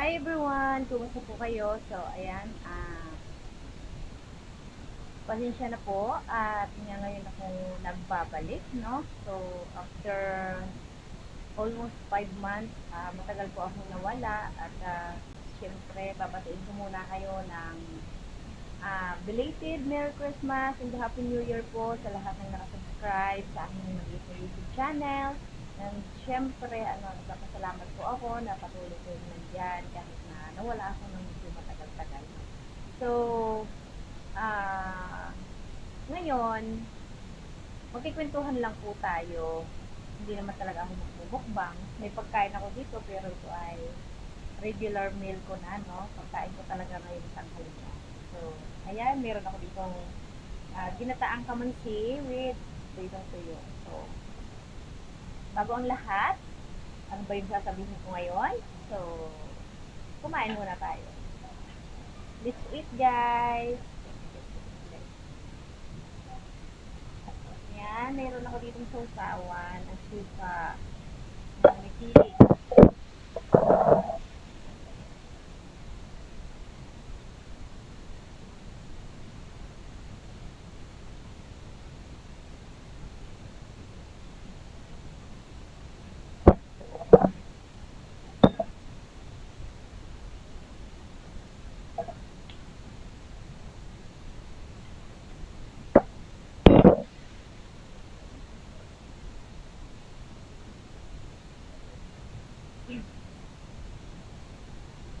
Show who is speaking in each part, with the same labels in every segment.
Speaker 1: Hi everyone! Kumusta po kayo? So, ayan, ah, pasensya na po at nga ngayon ako nagbabalik, no? So, after almost 5 months, ah, matagal po ako nawala at ah, syempre, babatiin ko muna kayo ng ah, belated Merry Christmas and Happy New Year po sa lahat ng nakasubscribe sa aking YouTube channel. And syempre, ano, nagpapasalamat po ako na patuloy ko yung nandyan kahit na nawala ako ng medyo matagal-tagal. So, ah, ngayon, magkikwentuhan lang po tayo. Hindi naman talaga ako magmumukbang. May pagkain ako dito pero ito ay regular meal ko na, no? Pagkain ko talaga ngayon sa na. So, ayan, meron ako ditong ah, ginataang kamansi with tuyo. So, bago ang lahat, ano ba yung sasabihin ko ngayon? So, kumain muna tayo. Let's eat, guys! Yan, meron ako ditong sausawan, ang suka, ang may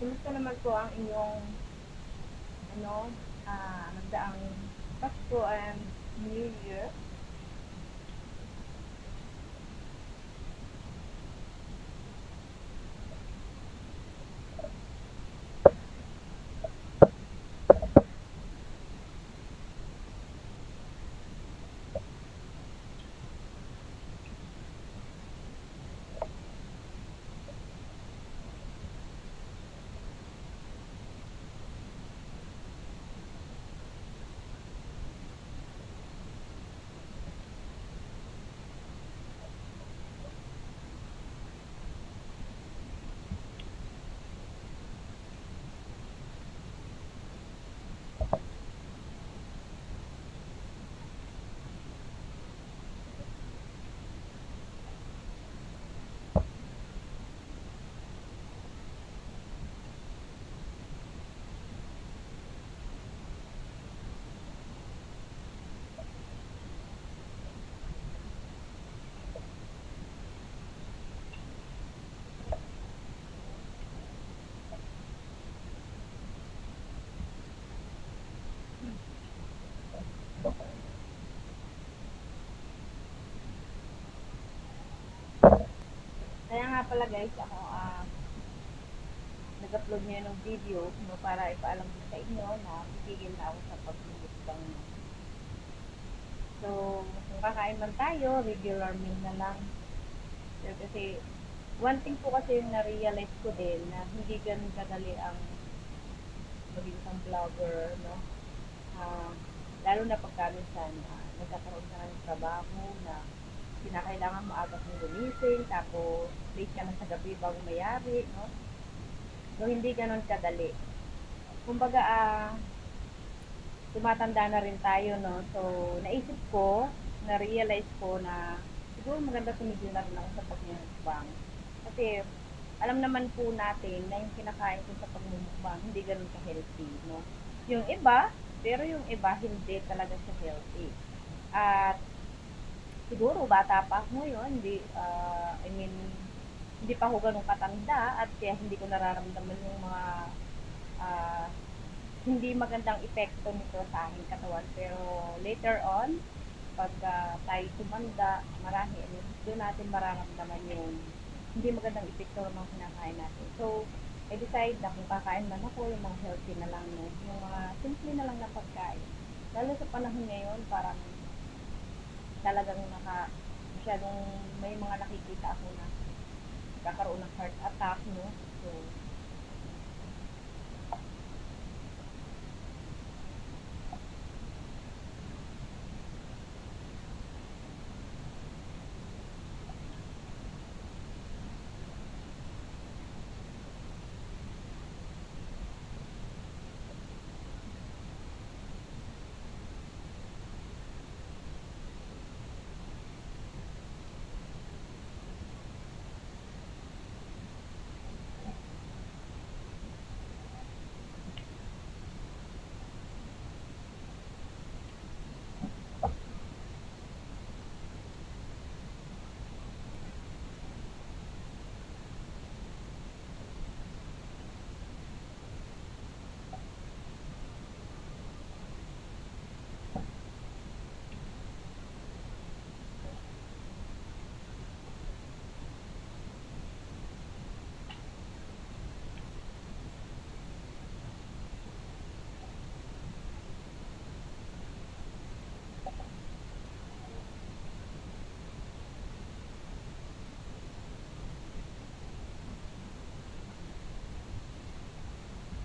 Speaker 1: Kumusta naman po ang inyong ano, ah, nagdaang Pasko and New Year? Kaya nga pala guys, ako ah nag-upload ngayon ng video no, para ipaalam ko sa inyo na pipigil na ako sa pag-mukbang. So, kung kakain man tayo, regular meal na lang. Pero kasi, one thing po kasi yung na-realize ko din na hindi ganun kadali ang maging isang vlogger, no? Ah, lalo na pagka minsan ah, nagkakaroon ka ng trabaho na kinakailangan maaga kang gumising, tapos late ka na sa gabi bago mayari, no? So, hindi ganun kadali. Kumbaga, ah, tumatanda na rin tayo, no? So, naisip ko, na-realize ko na siguro maganda tumigil na ako sa pagmumukbang. Kasi, alam naman po natin na yung kinakain ko sa pagmumukbang, hindi ganun ka-healthy, no? Yung iba, pero yung iba, hindi talaga siya healthy. At, siguro bata pa ako ngayon, hindi, ah, I mean, hindi pa ako ganun katanda at kaya hindi ko nararamdaman yung mga ah, hindi magandang epekto nito sa aking katawan. Pero later on, pag ah, tayo tumanda, marami, doon natin mararamdaman yung hindi magandang epekto ng mga kinakain natin. So, I decide na kung kakain man ako, yung mga healthy na lang, yung mga simple na lang na pagkain. Lalo sa panahon ngayon, parang talagang naka masyadong may mga nakikita ako na kakaroon ng heart attack, no? So,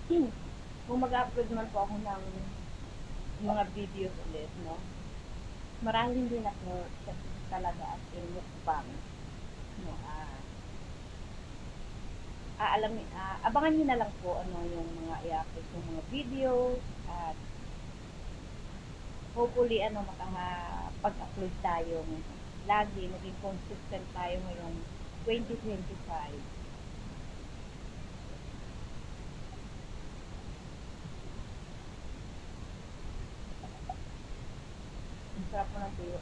Speaker 1: kung mag-upload man po ako ng mga videos ulit, no? Maraming din ako talaga as in mukbang. No, ah, aalamin, ah, abangan niyo na lang po ano yung mga i-upload yung mga videos at hopefully ano makapag-upload tayo lagi maging consistent tayo ngayong 2025 ang sarap po ng tuyo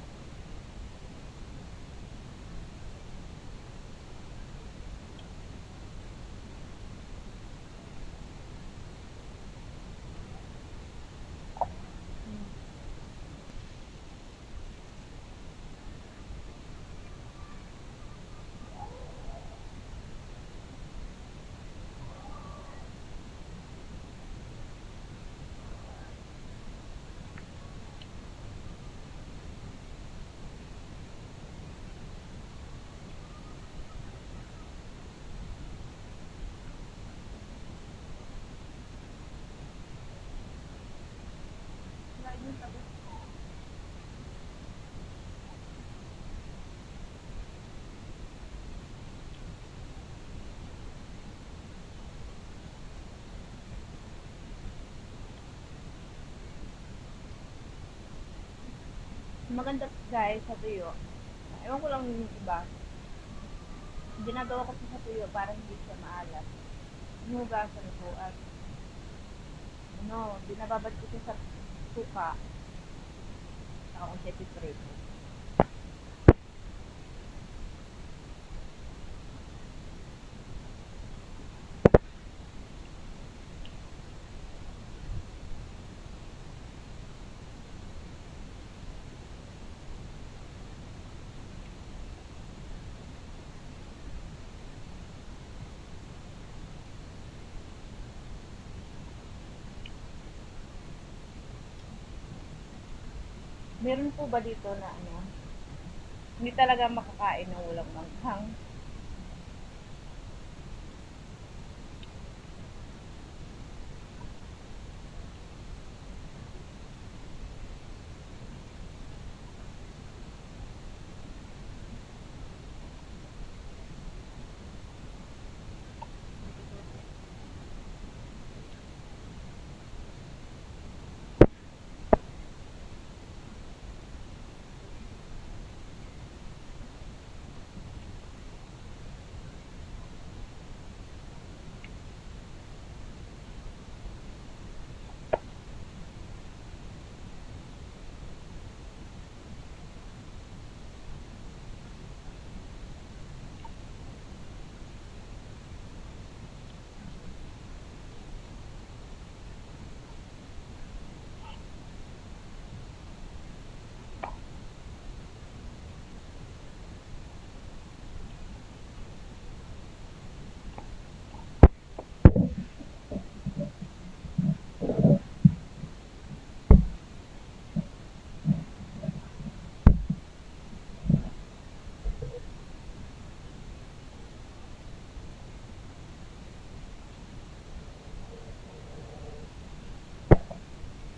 Speaker 1: maganda guys sa tuyo. Ewan ko lang yung iba. Ginagawa ko sa tuyo para hindi siya maalat. Hinugasan ko at ano, binababad ko siya sa suka saka ko siya piprito meron po ba dito na ano? Hindi talaga makakain ng walang manghang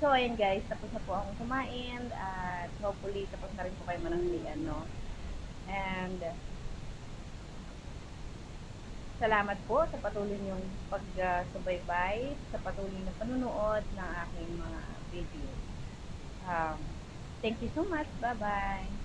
Speaker 1: So, ayan guys, tapos na po akong kumain at hopefully tapos na rin po kayo mananglian, no? And salamat po sa patuloy niyong pagsubaybay, sa patuloy na panunood ng aking mga videos. Um, thank you so much. Bye-bye.